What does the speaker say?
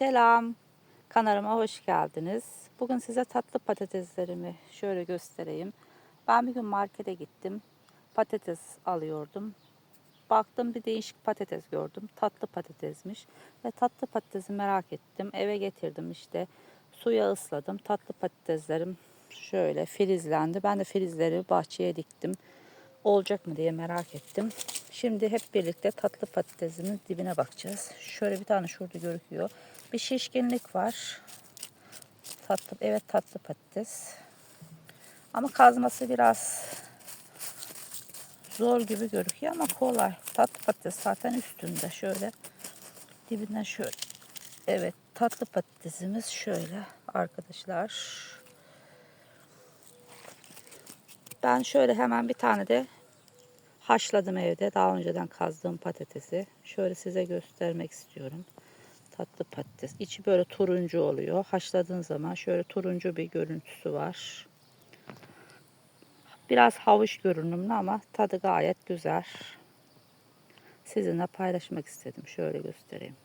Selam. Kanalıma hoş geldiniz. Bugün size tatlı patateslerimi şöyle göstereyim. Ben bir gün markete gittim. Patates alıyordum. Baktım bir değişik patates gördüm. Tatlı patatesmiş. Ve tatlı patatesi merak ettim. Eve getirdim işte. Suya ısladım. Tatlı patateslerim şöyle filizlendi. Ben de filizleri bahçeye diktim. Olacak mı diye merak ettim. Şimdi hep birlikte tatlı patatesimin dibine bakacağız. Şöyle bir tane şurada görüküyor. Bir şişkinlik var. Tatlı, evet tatlı patates. Ama kazması biraz zor gibi görünüyor ama kolay. Tatlı patates zaten üstünde şöyle dibinden şöyle. Evet tatlı patatesimiz şöyle arkadaşlar. Ben şöyle hemen bir tane de haşladım evde. Daha önceden kazdığım patatesi. Şöyle size göstermek istiyorum. Tatlı patates. İçi böyle turuncu oluyor. Haşladığın zaman şöyle turuncu bir görüntüsü var. Biraz havuç görünümlü ama tadı gayet güzel. Sizinle paylaşmak istedim. Şöyle göstereyim.